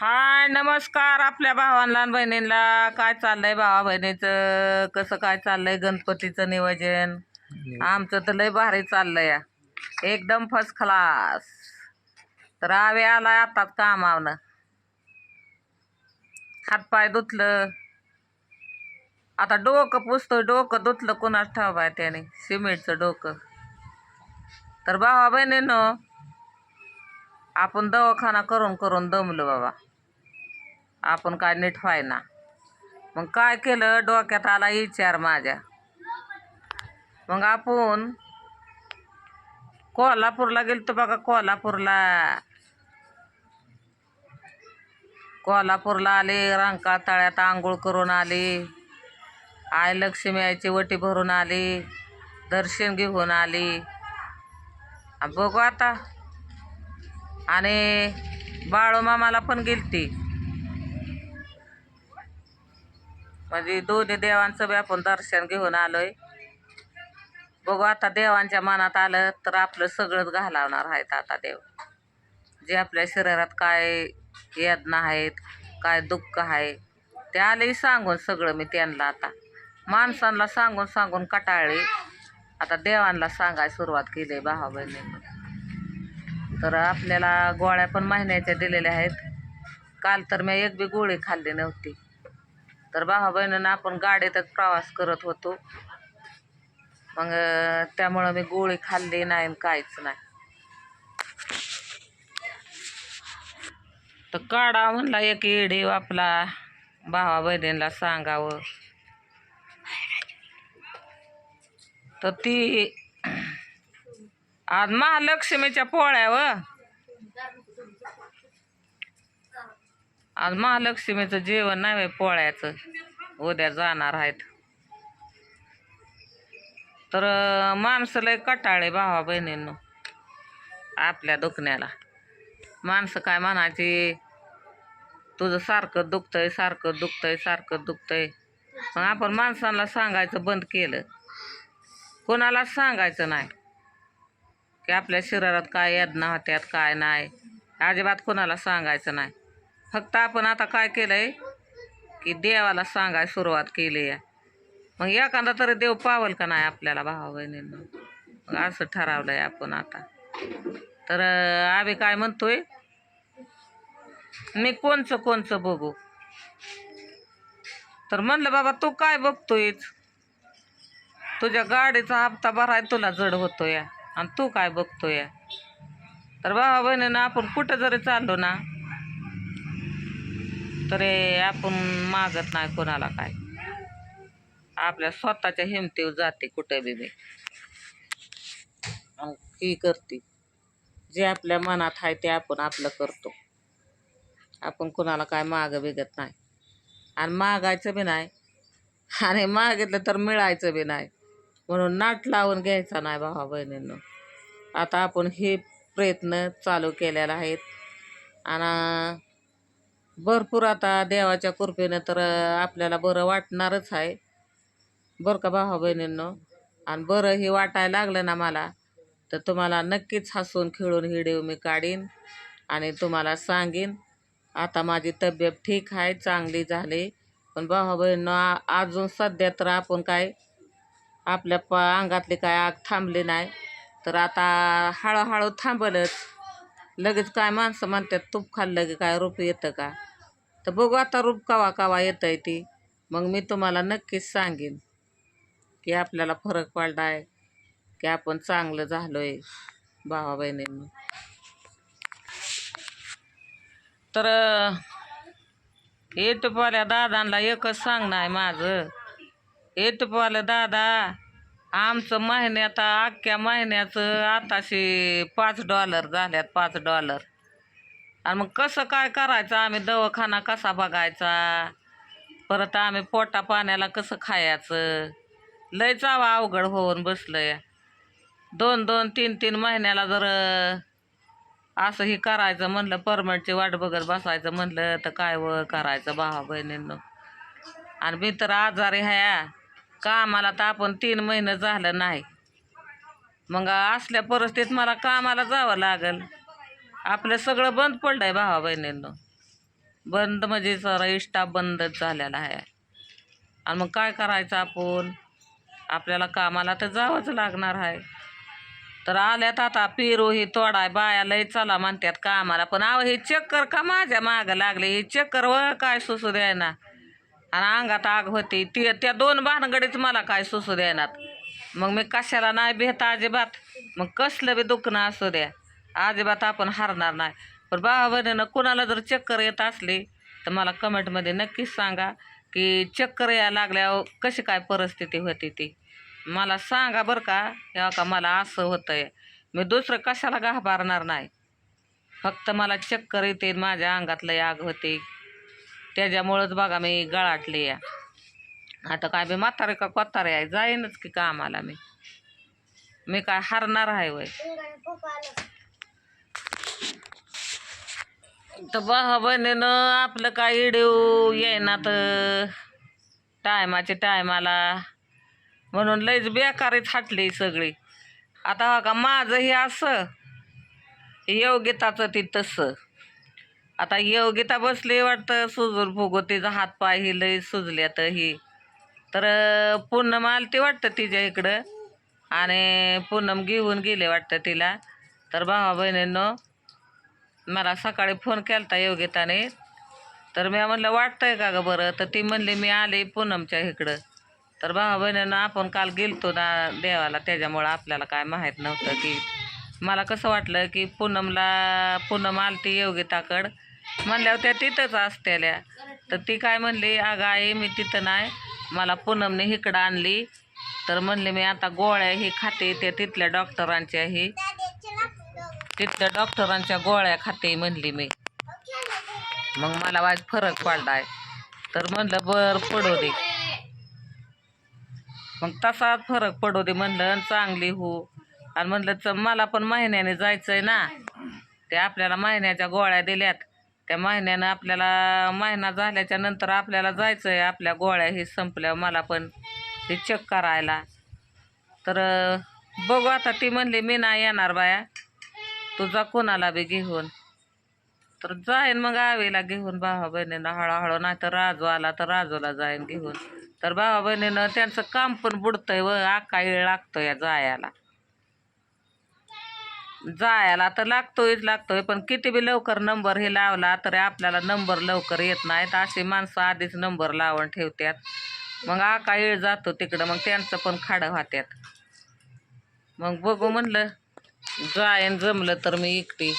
हाय नमस्कार आपल्या भावांना लहान बहिणींना काय चाललंय भावा बहिणीचं? कसं काय चाललंय गणपतीचं नियोजन? आमचं तर लय भारी चाललंय. या. एकदम फर्स्ट क्लास तर आवे आलाय आताच कामावनं. हातपाय धुतलं. आता डोकं पुसतोय डोकं धुतलं कुणाच ठाव त्याने? सिमेंटचं डोकं. तर भावा बहिणीनं आपण दवाखाना करून करून दमलो बाबा. आपण काय नीट व्हायना. मग काय केलं? डोक्यात आला विचार माझ्या. मग आपण कोल्हापूरला गेलतो बघा कोल्हापूरला. कोल्हापूरला आले रंका तळ्यात आंघोळ करून आली. आय लक्ष्मी आईची वटी भरून आली. दर्शन घेऊन आली. बघू आता. आणि बाळूमामाला पण गेलती. म्हणजे दोन्ही देवांचं बी आपण दर्शन घेऊन आलोय. बघू आता देवांच्या मनात आलं तर आपलं सगळंच घालावणार आहेत आता देव. जे आपल्या शरीरात काय वेदना आहेत काय दुःख आहे ते आलंही सांगून सगळं मी त्यांना आता. माणसांना सांगून सांगून कटाळले. आता देवांना सांगायला सुरुवात केली भावा बहिणींनी. तर आपल्याला गोळ्या पण महिन्याच्या दिलेल्या आहेत. काल तर मी एक बी गोळी खाल्ली नव्हती. तर भावा बहिणीनं आपण गाडीतच प्रवास करत होतो. मग त्यामुळं मी गोळी खाल्ली नाही आणि काहीच नाही. तर काढा म्हणला एक येडी आपला भावा बहिणीला सांगावं. तर ती आज महालक्ष्मीच्या पोळ्यावर आज महालक्ष्मीचं जेवण नाही आहे पोळ्याचं. उद्या जाणार आहेत. तर माणसं लय कटाळे भावा बहिणींनो. आपल्या दुखण्याला. माणसं काय म्हणायची? तुझं सारखं दुखतंय सारखं दुखतंय सारखं दुखतंय. मग आपण माणसांना सांगायचं बंद केलं. कोणालाच सांगायचं नाही. की आपल्या शरीरात काय यादना होत्यात काय नाही. अजिबात कोणाला सांगायचं नाही. फक्त आपण आता काय केलं आहे की देवाला सांगाय सुरुवात केली आहे. मग एखादा तरी देव पावल का नाही आपल्याला भावा बहिणींना? मग असं ठरवलं आहे आपण आता. तर आम्ही काय म्हणतोय? मी कोणचं कोणचं बघू? तर म्हणलं बाबा तू काय बघतोयच तुझ्या गाडीचा हप्ता भराय तुला जड होतोय. आणि तू काय बघतोय? तर भावा बहिणीनं आपण कुठं जरी चाललो ना तरी आपण मागत नाही कोणाला काय. आपल्या स्वतःच्या हिमतीवर जाते कुठे बी मी. ही करते. जे आपल्या मनात आहे ते आपण आपलं करतो. आपण कोणाला काय मागं बिगत नाही. आणि मागायचं बी नाही. आणि मागितलं तर मिळायचं बी नाही. म्हणून नाट लावून घ्यायचा नाही भावा बहिणींनो. आता आपण हे प्रयत्न चालू केलेले आहेत. आणि भरपूर आता देवाच्या कृपेनं तर आपल्याला बरं वाटणारच आहे. बरं का भावा बहिणींनो? आणि बरं हे वाटायला लागलं ना मला तर तुम्हाला नक्कीच हसून खेळून व्हिडिओ मी काढीन आणि तुम्हाला सांगेन आता माझी तब्येत ठीक आहे चांगली झाली. पण भावा बहिणीनं अजून सध्या तर आपण काय आपल्या प अंगातली काय आग थांबली नाही. तर आता हळूहळू थांबलच. लगेच काय माणसं म्हणतात तूप खाल्लं की काय रूप येतं का? तर बघू आता रूप कवा कवा येतं आहे ती. मग मी तुम्हाला नक्कीच सांगेन की आपल्याला फरक पडला आहे की आपण चांगलं झालो आहे भावा बहिणींनी तर येटपवाल्या दादांना एकच सांगणं आहे माझं. येटपवाल्या दादा आमचं महिन्यात अख्ख्या महिन्याचं आताशी पाच डॉलर झाल्यात पाच डॉलर. आणि मग कसं काय करायचं? आम्ही दवाखाना कसा बघायचा? परत आम्ही पोटा पाण्याला कसं खायचं? लय चावा अवघड होऊन बसलं या दोन दोन तीन तीन महिन्याला जर असं ही करायचं म्हणलं परमनंटची वाट बघत बसायचं म्हणलं तर काय व करायचं भावा बहिणींनो? आणि मी तर आजारी ह्या. कामाला तर आपण तीन महिने झालं नाही. मग असल्या परिस्थितीत मला कामाला जावं लागेल. आपलं सगळं बंद पडलं आहे भावा बहिणींनो. बंद म्हणजे सर इष्टा बंदच झालेला आहे. आणि मग काय करायचं आपण? आपल्याला कामाला तर जावंच लागणार आहे. तर आल्यात आता पेरू ही तोडाय बाया लय चला म्हणतात कामाला. पण अहो हे चक्कर का माझ्या मागं लागले? हे चक्कर व काय सुसू द्यायना? आणि अंगात आग होती. ती त्या दोन भानगडीच मला काय सुसू देणार? मग मी कशाला नाही भेता अजिबात? मग कसलं बी दुखणं असू द्या. अजिबात आपण हारणार नाही. पण बाबा बहिणीनं कुणाला जर चक्कर येत असली तर मला कमेंटमध्ये नक्कीच सांगा की चक्कर या लागल्यावर कशी काय परिस्थिती होती ती. मला सांगा बरं का या का मला असं होतंय. मी दुसरं कशाला घाबरणार नाही. फक्त मला चक्कर येते माझ्या अंगातलं आग होते. त्याच्यामुळंच बघा मी गळाटली या. आता काय मी म्हातारे का कोतारे आहे जाईनच की कामाला मी. मी काय हरणार आहे वय. तर बहा बहिणीनं आपलं काय इडिओ येईना तर टायमाच्या टायमाला. म्हणून लयच बेकारीच हाटली सगळी. आता हा का माझं हे असं. योग्यताचं ती तसं. आता योगिता बसली वाटतं सुजून फुगो तिचा हात पाय ही लय सुजल्यात ही. तर पूनम आलती वाटतं तिच्या इकडं. आणि पूनम घेऊन गेले वाटतं तिला. तर भावा बहिणींनो मला सकाळी फोन केलता योगिताने. तर मी म्हणलं वाटतंय का गं बरं? तर ती म्हणली मी आले पूनमच्या इकडं. तर भावा बहिणींना आपण काल गेलतो ना देवाला. त्याच्यामुळं आपल्याला काय माहीत नव्हतं की मला कसं वाटलं की पूनमला पूनम आलती योगिताकड. म्हणल्यावर त्या तिथंच असतेल्या तर ती काय म्हणली अगं आई मी तिथं नाही. मला पूनमने इकडं आणली. तर म्हणले मी आता गोळ्या ही खाते त्या तिथल्या डॉक्टरांच्या ही. तिथल्या डॉक्टरांच्या गोळ्या खाते म्हणली मी. मग मला वाज फरक पडलाय. तर म्हणलं बर पडू दे. मग तसाच फरक पडू दे म्हणलं आणि चांगली हो. आणि म्हणलं च मला पण महिन्याने जायचं आहे ना. ते आपल्याला महिन्याच्या गोळ्या दिल्यात. त्या महिन्यानं आपल्याला महिना झाल्याच्यानंतर आपल्याला आहे आपल्या गोळ्या हे संपल्या मला पण ते चेक करायला. तर बघू आता ती म्हणली मी नाही येणार बाया. तुझा कोणाला बी घेऊन. तर जाईन मग आवेला घेऊन भावा बहिणीनं हळूहळू नाही तर राजू आला तर राजूला जाईन घेऊन. तर भावा बहिणीनं त्यांचं काम पण बुडतंय व आकाळी लागतं या जायला. जायला तर लागतोयच लागतोय. पण किती बी लवकर नंबर हे लावला तरी आपल्याला नंबर लवकर येत नाहीत. अशी माणसं आधीच नंबर लावून ठेवत्यात. मग आका येळ जातो तिकडं मग त्यांचं पण खाडं व्हात्यात. मग बघू म्हणलं जायन जमलं तर मी एकटी.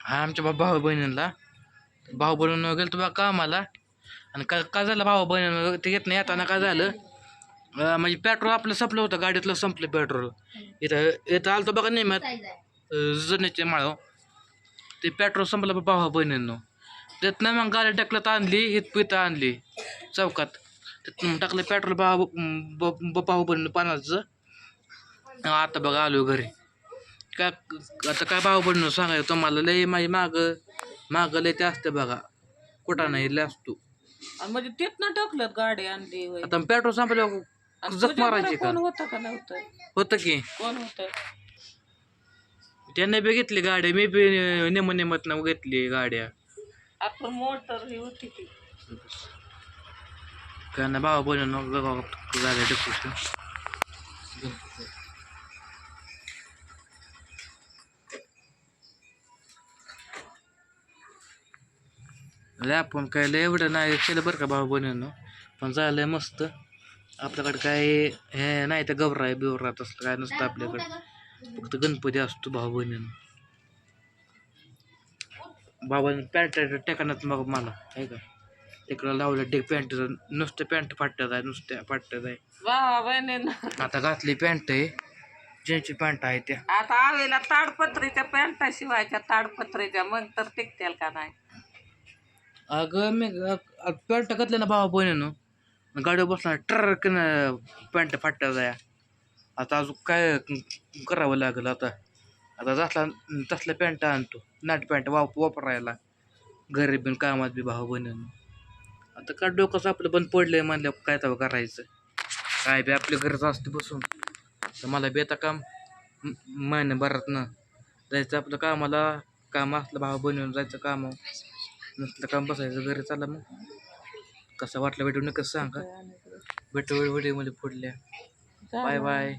हा आमच्या भाऊ भाऊ बहिणीला. भाऊ बहिणीनं गेलं बा कामाला. आणि का का झालं भाऊ बहिणीनं ते येत नाही येताना काय झालं? म्हणजे पेट्रोल आपलं संपलं होतं गाडीतलं संपलं पेट्रोल इथं इथं आलं तर बघा नेहमी जणीचे माळ. ते पेट्रोल संपलं भाऊ बहिणीनं. त्यात नाही मग गाडी टाकलं आणली इथं इथं आणली चौकात. टाकलं पेट्रोल ब- भाऊ बहिणीनं पाण्याचं आता बघा आलो घरी. काय आता काय भाऊ बहिणीनं सांगायचं तुम्हाला लय माझी माग माग लय ते असते बघा. कुठं नाही लय असतो. आणि म्हणजे तिथनं टाकलं गाडी आणली. आता पेट्रोल संपल्यावर तुझ्या मारायची का? कोण होतं का नव्हतं? होतं की. कोण होतं? त्याने बी घेतली गाडी मी बी नेम नेमत न घेतली गाड्या. आपण मोटर ही होती ती. काय ना भाऊ बहिणीनं गाड्या टाकू लय आपण काय लय एवढं नाही केलं बरं का भाऊ बहिणीनं पण झालंय मस्त. आपल्याकडे काय हे नाही तर गवरा आहे बिवरा तसलं काय नसतं आपल्याकडे. फक्त गणपती असतो भाऊ बहिणीनं. बाबाने पॅन्ट टेकानात मग मला आहे का? तिकडं लावलं टेक पॅन्ट नुसतं पॅन्ट फाटत आहे नुसत्या फाटत आहे. आता घातली पॅन्ट आहे ज्यांची पॅन्ट आहे त्या. आता आवेला ताडपत्रीच्या पॅन्टा शिवायच्या ताडपत्रीच्या मग तर टिकतील का नाही? अगं मी पॅन्ट घातल्या ना भावा बहिणीनं गाडीवर बसला ट्रक पॅन्ट फाटत जाया आता अजून काय करावं लागेल आता? आता जसला तसला पॅन्ट आणतो. नाट पॅन्ट वाप वापरायला. घरी बिन कामात बी भाऊ बनवून आता काय डोकंच आपलं बंद पडलं आहे म्हणल्यावर काय तेव्हा करायचं? काय बी आपल्या घरच असते बसून. तर मला बी आता काम महिन्याभरात ना जायचं आपलं कामाला काम असलं भाव बनवून जायचं काम नसलं काम बसायचं घरी चाललं मग. कसं वाटलं भेटून कसं सांगा. भेटू व्हिडिओमध्ये पुढल्या. Bye bye.